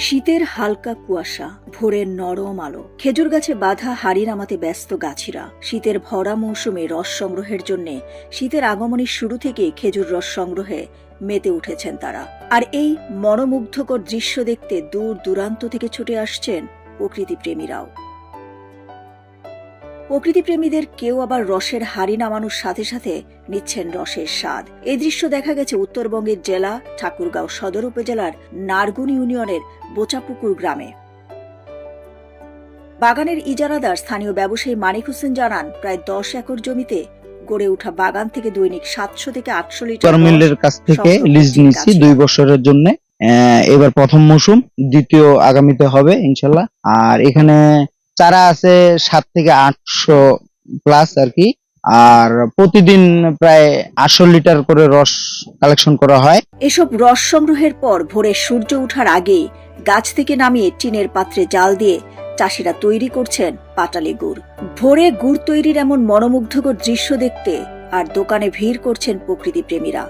শীতের হালকা কুয়াশা, ভোরের নরম আলো, খেজুর গাছে বাধা হাড়ি নামাতে ব্যস্ত গাছিরা। শীতের ভরা মৌসুমে রস সংগ্রহের জন্য শীতের আগমনের শুরু থেকে খেজুর রস সংগ্রহে মেতে উঠেছেন তারা। আর এই মনোমুগ্ধকর দৃশ্য দেখতে দূর দূরান্ত থেকে ছুটে আসছেন প্রকৃতি প্রেমীরাও প্রকৃতিপ্রেমীদের কেউ আবার রসের হাড়ি নামানোর সাথে সাথে নিচ্ছেন রসের স্বাদ। এই দৃশ্য দেখা গেছে উত্তরবঙ্গের জেলা ঠাকুরগাঁও সদর উপজেলার নারগুন ইউনিয়নের বোচাপুকুর গ্রামে। বাগানের ইজারাদার স্থানীয় ব্যবসায়ী মানিক হোসেন জানান প্রায় দশ একর জমিতে গড়ে ওঠা বাগান থেকে দৈনিক সাতশো থেকে আটশো লিটার মিলের কাছ থেকে লিজ নিচ্ছি দুই বছরের জন্য। এবার প্রথম মৌসুম দ্বিতীয় আগামীতে হবে ইনশাল্লাহ। আর এখানে চারা আছে সাত থেকে আটশো প্লাস আর কি। আর প্রতিদিন প্রায় আটশো লিটার করে রস কালেকশন করা হয়। এসব রস সংগ্রহের পর ভোরে সূর্য ওঠার আগে গাছ থেকে নামিয়ে টিনের পাত্রে জাল দিয়ে চাষিরা তৈরি করছেন পাটালি গুড়। ভোরে গুড় তৈরির এমন মনোমুগ্ধকর দৃশ্য দেখতে আর দোকানে ভিড় করছেন প্রকৃতি প্রেমীরা